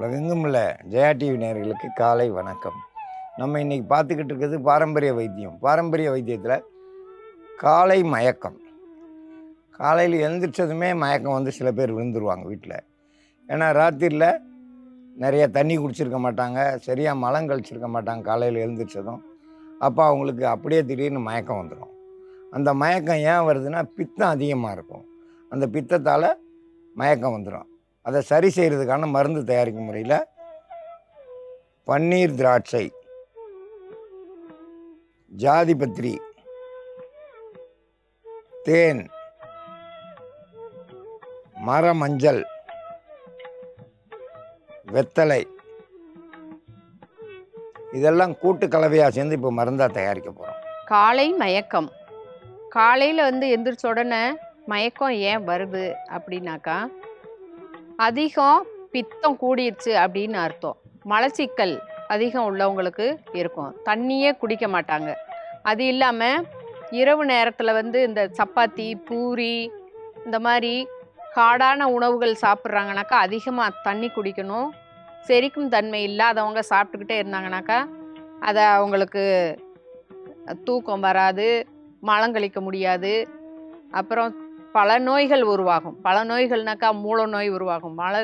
உலகெங்கும் இல்லை ஜெயா டிவி நேர்களுக்கு காலை வணக்கம். நம்ம இன்றைக்கி பார்த்துக்கிட்டு இருக்கிறது பாரம்பரிய வைத்தியம். பாரம்பரிய வைத்தியத்தில் காலை மயக்கம். காலையில் எழுந்திரிச்சதுமே மயக்கம் வந்து சில பேர் விழுந்துருவாங்க வீட்டில் ஏன்னா ராத்திரியில் நிறைய தண்ணி குடிச்சிருக்க மாட்டாங்க. சரியாக மலம் கழிச்சிருக்க மாட்டாங்க காலையில் எழுந்திரிச்சதும். அப்போ அவங்களுக்கு அப்படியே திடீர்னு மயக்கம் வந்துடும் அந்த மயக்கம் ஏன் வருதுன்னா பித்தம் அதிகமாக இருக்கும். அந்த பித்தத்தால் மயக்கம் வந்துடும் அதை சரி செய்கிறதுக்கான மருந்து தயாரிக்கும் முறையில் பன்னீர் திராட்சை ஜாதிபத்திரி தேன் மர மஞ்சள் வெத்தலை இதெல்லாம் கூட்டு கலவையாக சேர்ந்து இப்போ மருந்தாக தயாரிக்க போகிறோம் காலை மயக்கம். காலையில் வந்து எந்திரிச்ச உடனே மயக்கம் ஏன் வருது அப்படின்னாக்கா அதிகம் பித்தம் கூடிருச்சு அப்படின்னு அர்த்தம். மலச்சிக்கல் அதிகம் உள்ளவங்களுக்கு இருக்கும். தண்ணியே குடிக்க மாட்டாங்க. அது இல்லாமல் இரவு நேரத்தில் வந்து இந்த சப்பாத்தி பூரி இந்த மாதிரி காடான உணவுகள் சாப்பிட்றாங்கனாக்கா அதிகமாக தண்ணி குடிக்கணும். செரிக்கும் தன்மை இல்லாதவங்க சாப்பிட்டுக்கிட்டே இருந்தாங்கனாக்கா அதை அவங்களுக்கு தூக்கம் வராது மலங்கழிக்க முடியாது. அப்புறம் பல நோய்கள் உருவாகும். பல நோய்கள்னாக்கா மூல நோய் உருவாகும். மல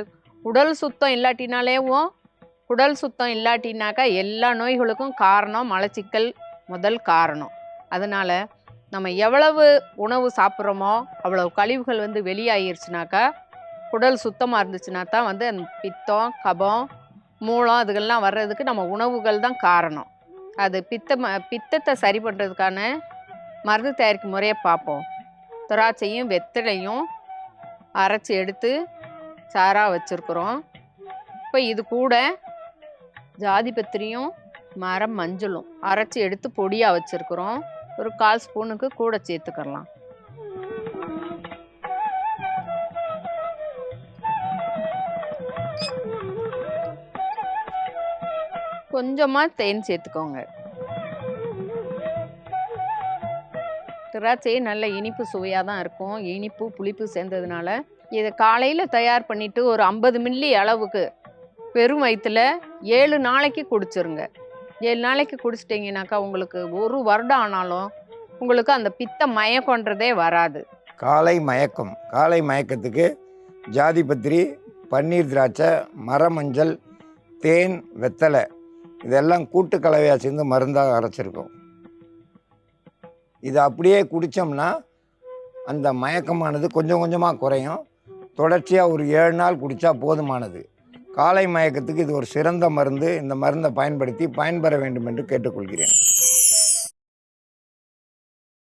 உடல் சுத்தம் இல்லாட்டினாலேவும் உடல் சுத்தம் இல்லாட்டினாக்கா எல்லா நோய்களுக்கும் காரணம் மலச்சிக்கல் முதல் காரணம். அதனால் நம்ம எவ்வளவு உணவு சாப்பிட்றோமோ அவ்வளவு கழிவுகள் வந்து வெளியாகிருச்சுனாக்கா உடல் சுத்தமாக இருந்துச்சுன்னா தான் வந்து அந்த பித்தம் கபம் மூலம் அதுகள்லாம் வர்றதுக்கு நம்ம உணவுகள் தான் காரணம். அது பித்த பித்தத்தை சரி பண்ணுறதுக்கான மருந்து தயாரிக்கும் முறையை பார்ப்போம். திராட்சையும் வெத்தலையும் அரைச்சி எடுத்து சாராக வச்சுருக்குறோம். இப்போ இது கூட ஜாதிபத்திரியும் மரம் மஞ்சளும் அரைச்சி எடுத்து பொடியாக வச்சுருக்குறோம். ஒரு கால் ஸ்பூனுக்கு கூட சேர்த்துக்கலாம். கொஞ்சமாக தேன் சேர்த்துக்கோங்க. திராட்சையே நல்ல இனிப்பு சுவையாக தான் இருக்கும். இனிப்பு புளிப்பு சேர்ந்ததுனால இதை காலையில் தயார் பண்ணிவிட்டு ஒரு ஐம்பது மில்லி அளவுக்கு வெறும் வயிற்றுல ஏழு நாளைக்கு குடிச்சிருங்க. ஏழு நாளைக்கு குடிச்சிட்டிங்கனாக்கா உங்களுக்கு ஒரு வருடம் ஆனாலும் உங்களுக்கு அந்த பித்த மயக்கன்றதே வராது. காலை மயக்கம். காலை மயக்கத்துக்கு ஜாதிபத்திரி பன்னீர் திராட்சை மரமஞ்சள் தேன் வெத்தலை இதெல்லாம் கூட்டு கலவையாக சேர்ந்து மருந்தாக அரைச்சிருக்கோம். இது அப்படியே குடித்தோம்னா அந்த மயக்கமானது கொஞ்சம் கொஞ்சமாக குறையும். தொடர்ச்சியாக ஒரு ஏழு நாள் குடித்தா போதுமானது. காலை மயக்கத்துக்கு இது ஒரு சிறந்த மருந்து. இந்த மருந்தை பயன்படுத்தி பயன்பெற வேண்டும் என்று கேட்டுக்கொள்கிறேன்.